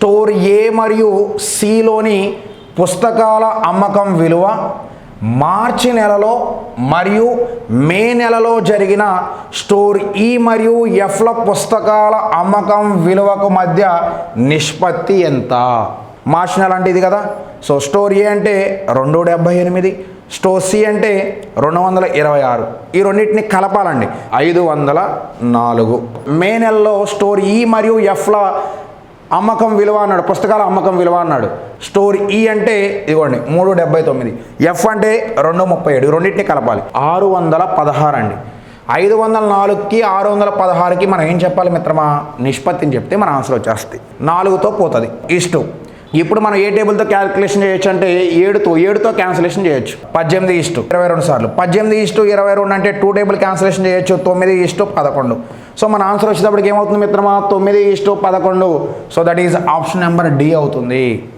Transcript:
Store ఏ మరియు సిలోని పుస్తకాల అమ్మకం విలువ మార్చి నెలలో మరియు మే నెలలో జరిగిన స్టోర్ ఈ మరియు ఎఫ్ల పుస్తకాల అమ్మకం విలువకు మధ్య నిష్పత్తి ఎంత? మార్చి నెల అంటే ఇది కదా. సో స్టోర్ ఏ అంటే రెండు డెబ్బై ఎనిమిది స్టోర్ సి అంటే రెండు వందల ఇరవై ఆరు. ఈ రెండింటిని కలపాలండి. ఐదు వందల నాలుగు. మే నెలలో స్టోర్ ఈ మరియు ఎఫ్ల అమ్మకం విలువ అన్నాడు పుస్తకాల అమ్మకం విలువ అన్నాడు. స్టోర్ ఈ అంటే ఇదిగోండి మూడు డెబ్బై తొమ్మిది. ఎఫ్ అంటే రెండు ముప్పై ఏడు రెండింటిని కలపాలి. ఆరు వందల పదహారు అండి. ఐదు వందల నాలుగుకి ఆరు వందల పదహారుకి మనం ఏం చెప్పాలి మిత్రమా? నిష్పత్తిని చెప్తే మన ఆన్సర్ వచ్చేస్తుంది. నాలుగుతో పోతుంది. ఇష్టం ఇప్పుడు మనం ఏ టేబుల్తో క్యాలిక్యులేషన్ చేయొచ్చు అంటే ఏడుతో ఏడుతో క్యాన్సిలేషన్ చేయొచ్చు. పద్దెనిమిది ఇష్టు ఇరవై రెండు సార్లు. పద్దెనిమిది ఇష్టు ఇరవై రెండు అంటే టూ టేబుల్ క్యాన్సిలేషన్ చేయొచ్చు తొమ్మిది ఇష్టు పదకొండు. సో మన ఆన్సర్ వచ్చేటప్పటికి ఏమవుతుంది మిత్రమా? తొమ్మిది ఇష్టు పదకొండు. So that is option number D అవుతుంది.